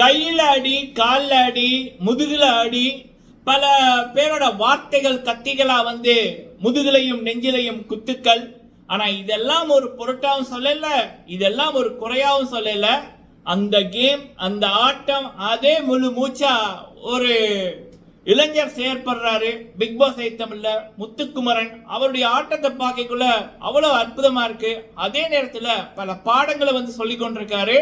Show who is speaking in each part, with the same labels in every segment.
Speaker 1: கையில் அடி காலில் அடி முதுகில் அடி பல பேரோட வார்த்தைகள் கத்திகளாக வந்து முதுகிலையும் நெஞ்சிலையும் குத்துக்கள். ஆனால் இதெல்லாம் ஒரு பொருட்டாகவும் சொல்லல இதெல்லாம் ஒரு குறையாகவும் சொல்லல. அந்த கேம் அந்த ஆட்டம் அதே முழு மூச்சா ஒரு இளைஞர் செயற்படுறாரு. பிக் பாஸ் தமிழ்ல முத்துக்குமரன். அவருடைய ஆட்டத்தை பார்க்கக்குள்ள அவ்வளவு அற்புதமா இருக்கு. அதே நேரத்துல பல பாடங்களை வந்து சொல்லி கொண்டிருக்காரு.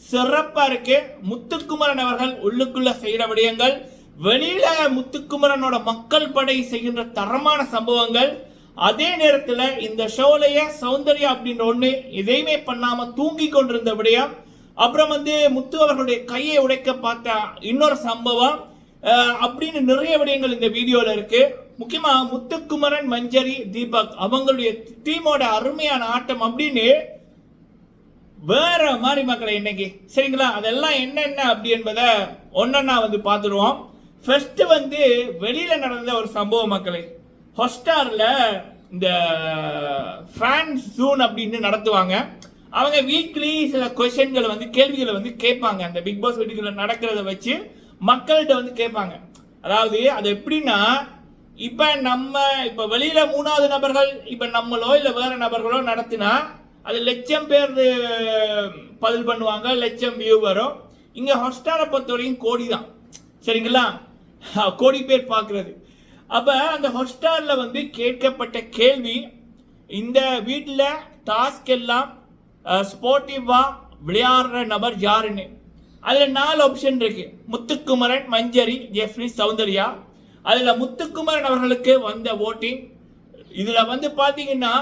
Speaker 1: சிறப்பா இருக்கு. முத்துக்குமரன் அவர்கள் உள்ளுக்குள்ள செய்கிற விடயங்கள் வெளியில முத்துக்குமரனோட மக்கள் படை செய்கின்ற தரமான சம்பவங்கள். அதே நேரத்தில் இந்த ஷோலைய சௌந்தர்யா அப்படின்ற ஒன்று எதையுமே பண்ணாம தூங்கி கொண்டிருந்த விடயம். அப்புறம் வந்து முத்து அவர்களுடைய கையை உடைக்க பார்த்த இன்னொரு சம்பவம். அப்படின்னு நிறைய விடயங்கள் இந்த வீடியோவில் இருக்கு. முக்கியமாக முத்துக்குமரன் மஞ்சரி தீபக் அவங்களுடைய டீமோட அருமையான ஆட்டம் அப்படின்னு வேற மாதிரி மக்களை இன்னைக்கு. சரிங்களா? அதெல்லாம் என்னென்ன அப்படி என்பதை ஒன்னொன்னா வந்து பார்த்துருவோம். ஃபர்ஸ்ட் வந்து வெளியில நடந்த ஒரு சம்பவம் மக்களை. ஹொஸ்டார்ல இந்த ஃபேன்ஸ் ஜூன் அப்படின்னு நடத்துவாங்க. அவங்க வீக்லி சில கொஸ்டின்களை வந்து கேள்விகளை வந்து கேட்பாங்க. அந்த பிக் பாஸ் வீட்டுக்குள்ள நடக்கிறத வச்சு மக்கள்கிட்ட வந்து கேட்பாங்க. அதாவது அது எப்படின்னா இப்போ நம்ம இப்போ வெளியில மூணாவது நபர்கள் இப்போ நம்மளோ இல்லை வேற நபர்களோ நடத்தினா அது லட்சம் பேர் பதில் பண்ணுவாங்க. லட்சம் வியூ வரும். இங்கே ஹாட்ஸ்டாரை பொறுத்த வரைக்கும் கோடி தான் சரிங்களா கோடி பேர் பார்க்குறது. அப்போ அந்த ஹாட்ஸ்டாரில் வந்து கேட்கப்பட்ட கேள்வி இந்த வீட்டில் டாஸ்க் எல்லாம் ஸ்போர்ட்டிவாக விளையாடுற நபர் யாருன்னு? அதில் நாலு ஆப்ஷன் இருக்குது முத்துக்குமரன் மஞ்சரி ஜெஃப்ரி சௌந்தர்யா. அதில் முத்துக்குமரன் அவர்களுக்கு வந்த ஓட்டிங் இதில் வந்து பார்த்தீங்கன்னா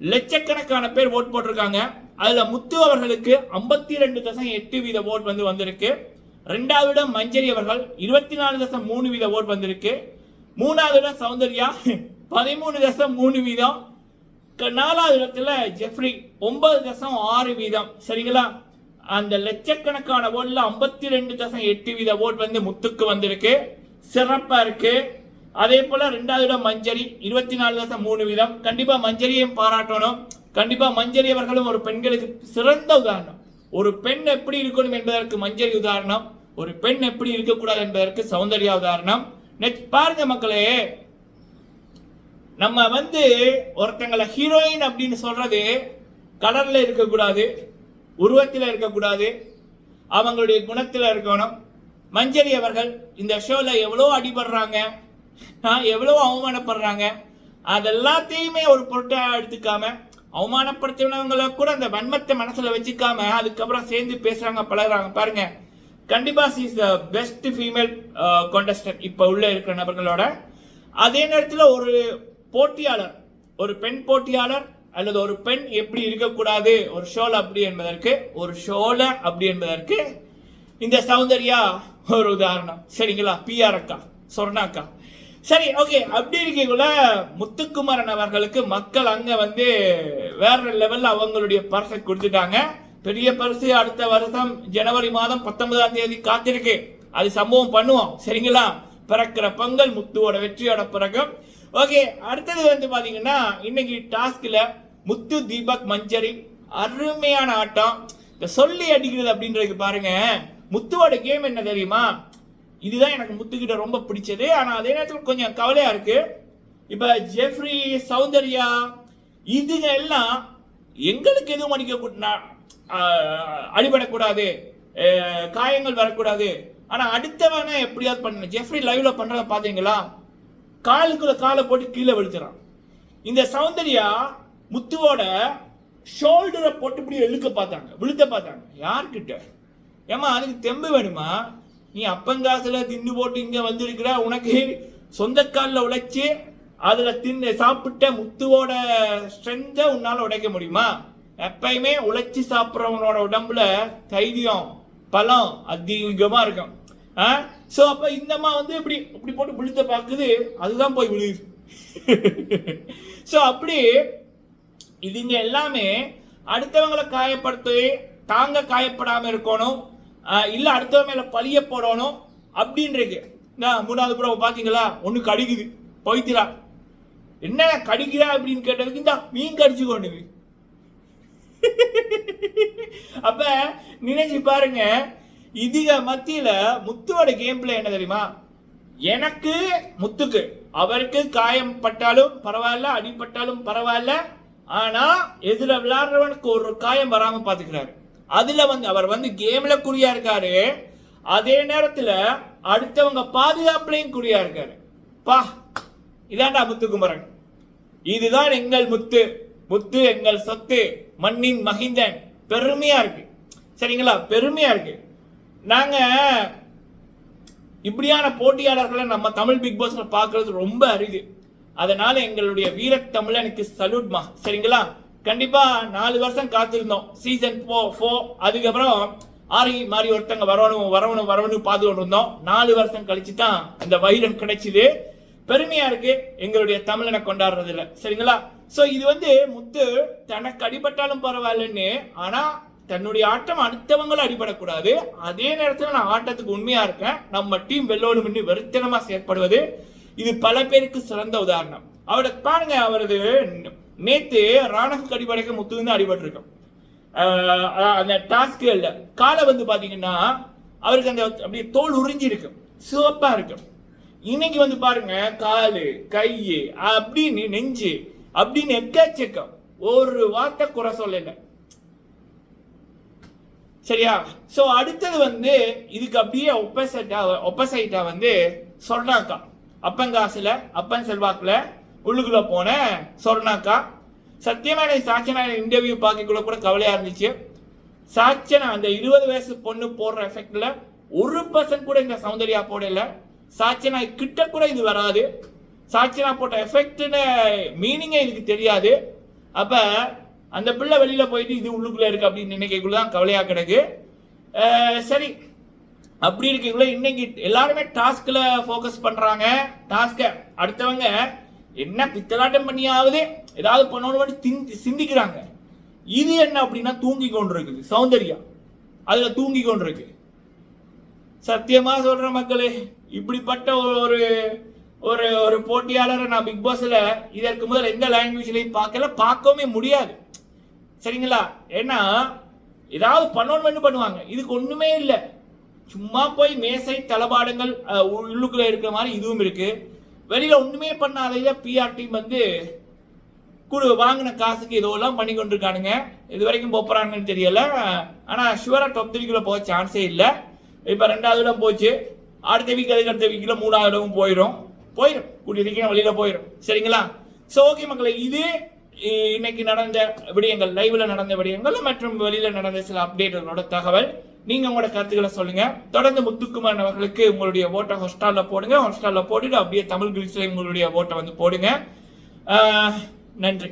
Speaker 1: லட்சக்கணக்கான பேர் ஓட் போட்டிருக்காங்க. அதில் முத்து அவர்களுக்கு ஐம்பத்தி ரெண்டு தசம் எட்டு வீத ஓட் வந்து வந்திருக்கு. ரெண்டாவது இடம் மஞ்சரி அவர்கள் இருபத்தி நாலு தசம் மூணு வீத ஓட் வந்திருக்கு. மூணாவது இடம் சௌந்தர்யா பதிமூணு தசம் மூணு வீதம். க- நாலாவது இடத்துல ஜெஃப்ரி ஒன்பது தசம் ஆறு வீதம். சரிங்களா? அந்த லட்சக்கணக்கான ஓட்ல ஐம்பத்தி ரெண்டு தசம் எட்டு வீத ஓட் வந்து முத்துக்கு வந்திருக்கு. சிறப்பா இருக்கு. அதே போல ரெண்டாவது இடம் மஞ்சரி. இருபத்தி நாலு தசம் மூணு வீதம். கண்டிப்பா மஞ்சரியும் பாராட்டணும். கண்டிப்பா மஞ்சரி அவர்களும் ஒரு பெண்களுக்கு சிறந்த உதாரணம். ஒரு பெண் எப்படி இருக்கணும் என்பதற்கு மஞ்சரி உதாரணம். ஒரு பெண் எப்படி இருக்கக்கூடாது என்பதற்கு சௌந்தர்யா உதாரணம். நெக்ஸ்ட் பாருங்க மக்களே. நம்ம வந்து ஒருத்தங்களை ஹீரோயின் அப்படின்னு சொல்றது கலர்ல இருக்கக்கூடாது உருவத்தில் இருக்கக்கூடாது அவங்களுடைய குணத்தில் இருக்கணும். மஞ்சரி அவர்கள் இந்த ஷோல எவ்வளோ அடிபடுறாங்க? எவ்வளோ அவமானப்படுறாங்க? அதெல்லாத்தையுமே ஒரு பொருட்டாக எடுத்துக்காம அவமானப்படுத்தினவங்களை கூட அந்த வன்மத்தை மனசில் வச்சுக்காம அதுக்கப்புறம் சேர்ந்து பேசுகிறாங்க பழகிறாங்க. பாருங்க கண்டிப்பா is the best female contestant இப்போ உள்ள இருக்கிற நபர்களோட. அதே நேரத்தில் ஒரு போட்டியாளர் ஒரு பெண் போட்டியாளர் அல்லது ஒரு பெண் எப்படி இருக்கக்கூடாது ஒரு ஷோல அப்படி என்பதற்கு ஒரு ஷோல அப்படி என்பதற்கு இந்த சௌந்தர்யா ஒரு உதாரணம். சரிங்களா? பிஆர் அக்கா. சொர்ணாக்கா. சரி ஓகே அப்படி இருக்கக்குள்ள முத்துக்குமரன் அவர்களுக்கு மக்கள் அங்கே வந்து வேற லெவலில் அவங்களுடைய பரிசை கொடுத்துட்டாங்க. பெரிய பரிசு அடுத்த வருஷம் ஜனவரி மாதம் பத்தொன்பதாம் தேதி காத்திருக்கு. அது சம்பவம் பண்ணுவோம் சரிங்களா? பிறக்கிற பொங்கல் முத்துவோட வெற்றியோட பிறகும். ஓகே அடுத்தது வந்து பார்த்தீங்கன்னா இன்னைக்கு டாஸ்கில் முத்து தீபக் மஞ்சரி அருமையான ஆட்டம். இந்த சொல்லி அடிக்கிறது அப்படின்றது பாருங்க முத்துவோட கேம் என்ன தெரியுமா? இதுதான் எனக்கு முத்துக்கிட்ட ரொம்ப பிடிச்சது. ஆனால் அதே நேரத்தில் கொஞ்சம் கவலையாக இருக்கு. இப்போ ஜெஃப்ரி சௌந்தர்யா இதுங்க எல்லாம் எங்களுக்கு எதுவும் அடிக்க அடிபடக்கூடாது. காயங்கள் வரக்கூடாது. ஆனால் அடுத்தவனே எப்படியாவது பண்ணணும். ஜெஃப்ரி லைவ்ல பண்ணுறத பார்த்தீங்களா காலுக்குள்ள காலை போட்டு கீழே விழுத்துறான் இந்த சௌந்தர்யா முத்துவோட ஷோல்டரை போட்டு இப்படி இழுக்க பார்த்தாங்க. விழுத்த பார்த்தாங்க. யார்கிட்ட? ஏமா அதுக்கு தெம்பு வேணுமா? நீ அப்பங்காசில் தின்னு போட்டு இங்கே வந்திருக்கிற உனக்கு சொந்த காலில் உழைச்சி அதில் தின்னு சாப்பிட்ட முத்துவோட ஸ்ட்ரென்த்தை உன்னால் உடைக்க முடியுமா? எப்பயுமே உழைச்சி சாப்பிட்றவனோட உடம்புல தைரியம் பலம் அதிகமாக இருக்கும். ஆ? ஸோ அப்போ இந்தம்மா வந்து இப்படி இப்படி போட்டு விழுத்த பார்க்குது அதுதான் போய் விழுது ஸோ அப்படி இதுங்க எல்லாமே அடுத்தவங்களை காயப்படுத்தி தாங்க காயப்படாமல் இருக்கணும். இல்லை அடுத்தவன் மேலே பழிய போடணும் அப்படின்றது. நான் மூணாவது புறவை பார்த்தீங்களா ஒன்று கடிக்குது போய்த்திரா என்ன கடிக்கிறா அப்படின்னு கேட்டதுக்கு இந்த மீன் கடிச்சு கொண்டு அப்ப நினைச்சு பாருங்க இதுக மத்தியில முத்துவோட கேம் பிளே என்ன தெரியுமா? எனக்கு முத்துக்கு. அவருக்கு காயம் பட்டாலும் பரவாயில்ல அடிபட்டாலும் பரவாயில்ல. ஆனா எதிர விளையாடுறவனுக்கு ஒரு காயம் வராம பாத்துக்கிறாரு. அதில் வந்து அவர் வந்து கேமில் குறியா இருக்காரு. அதே நேரத்தில் அடுத்தவங்க பாதுகாப்புலையும் குறியா இருக்காரு. பா இதான்டா முத்துக்குமரன். இதுதான் எங்கள் முத்து. முத்து எங்கள் சொத்து. மண்ணின் மகிந்தன். பெருமையா இருக்கு. சரிங்களா? பெருமையா இருக்கு. நாங்க இப்படியான போட்டியாளர்களை நம்ம தமிழ் பிக் பாஸ்ல பார்க்கிறது ரொம்ப அரிது. அதனால எங்களுடைய வீரத்தமிழனுக்கு சல்யூட்மா சரிங்களா? கண்டிப்பா நாலு வருஷம் காத்திருந்தோம். சீசன் ஃபோ ஃபோ அதுக்கப்புறம் ஆரி மாதிரி ஒருத்தங்க வரணும் வரவணும் வரவணும் பார்த்துக்கிட்டு இருந்தோம் நாலு வருஷம் கழிச்சு தான் இந்த வைரம் கிடைச்சிது. பெருமையா இருக்கு. எங்களுடைய தமிழனை கொண்டாடுறதுல. சரிங்களா? ஸோ இது வந்து முத்து தனக்கு அடிபட்டாலும் பரவாயில்லன்னு ஆனா தன்னுடைய ஆட்டம் அடுத்தவங்களும் அடிபடக்கூடாது. அதே நேரத்தில் நான் ஆட்டத்துக்கு உண்மையா இருக்கேன். நம்ம டீம் வெள்ளோடு முன்னி வெறித்தனமா செயற்படுவது. இது பல பேருக்கு சிறந்த உதாரணம். அவரை பாருங்க அவரது நேத்து ராணவுக்கு அடிபடைக்க முத்து வந்து அடிபட்டிருக்கோம் அந்த டாஸ்க் இல்லை. காலை வந்து பார்த்தீங்கன்னா அவருக்கு அந்த அப்படியே தோல் உறிஞ்சி இருக்கும் சிவப்பா இருக்கும் இன்னைக்கு வந்து பாருங்க காலு கை அப்படின்னு நெஞ்சு அப்படின்னு எக்கச்சக்கம் ஒரு வார்த்தை குறை சொல்லல. சரியா? ஸோ அடுத்தது வந்து இதுக்கு அப்படியே ஒப்பசைட்டா ஒப்பசைட்டா வந்து சொர்ணாக்கா அப்பங்காசுல அப்பன் செல்வாக்குல உள்ளுக்குள்ளே போனேன். சொர்ணாக்கா சத்தியமா எனக்கு இன்டர்வியூ பார்க்கக்குள்ள கூட கவலையாக இருந்துச்சு. சாட்சியனா அந்த இருபது வயசு பொண்ணு போடுற எஃபெக்டில் ஒரு பர்சன்ட் கூட இந்த சௌந்தர்யா போடல. சாட்சனா கிட்ட கூட இது வராது. சாட்சியனா போட்ட எஃபெக்ட்னு மீனிங்கே இதுக்கு தெரியாது. அப்போ அந்த பிள்ளை வெளியில் போயிட்டு இது உள்ளுக்குள்ளே இருக்கு அப்படின்னு நினைக்கக்குள்ள தான் கவலையாக கிடக்கு. சரி. அப்படி இருக்கக்குள்ள இன்னைக்கு எல்லாருமே டாஸ்கில் ஃபோக்கஸ் பண்ணுறாங்க டாஸ்க்கை அடுத்தவங்க என்ன பித்தலாட்டம் பண்ணியாவது? ஏதாவது பண்ணணும் திந்தி சிந்திக்கிறாங்க. இது என்ன அப்படின்னா தூங்கி கொண்டிருக்குது. சௌந்தர்யா. அதுல தூங்கி கொண்டிருக்கு. சத்தியமாக சத்தியமா சொல்ற மக்களே இப்படிப்பட்ட ஒரு ஒரு- ஒரு ஒரு போட்டியாளரை நான் பிக் பாஸ்ல இதற்கு முதல் எந்த லாங்குவேஜ்லையும் பார்க்கல பார்க்கவே முடியாது. சரிங்களா? ஏன்னா ஏதாவது பண்ணணும்னு பண்ணுவாங்க. இதுக்கு ஒண்ணுமே இல்லை. சும்மா போய் மேசை தளபாடங்கள் உள்ளுக்குள்ளே உள்ளுக்குள்ள இருக்கிற மாதிரி இதுவும் இருக்குது வெளியில் ஒன்றுமே பண்ணாத பிஆர் டீம் வந்து குடு வாங்கின காசுக்கு இதெல்லாம் பண்ணி கொண்டிருக்கானுங்க. இது வரைக்கும் போறாங்கன்னு தெரியல. ஆனால் ஷுவரா டாப் த்ரீக்குள்ளே போக சான்ஸே இல்லை. இப்போ ரெண்டாவது இடம் போச்சு. அடுத்த வீக் அதுக்கு அடுத்த வீக்கில் மூணாவது இடமும் போயிடும் போயிடும் கூடிய சீக்கிரம் போயிடும் சரிங்களா? ஸோ ஓகே மக்களே இது இன்னைக்கு நடந்த விடயங்கள் லைவ்ல நடந்த விடயங்கள் மற்றும் வெளியில நடந்த சில அப்டேட்டுகளோட தகவல். நீங்க உங்களோட கருத்துக்களை சொல்லுங்க. தொடர்ந்து முத்துக்குமார் அவர்களுக்கு உங்களுடைய ஓட்டை ஹொஸ்டால்ல போடுங்க. ஹொஸ்டால்ல போட்டுட்டு அப்படியே தமிழ் கிரிஸ்ல உங்களுடைய ஓட்டை வந்து போடுங்க. நன்றி.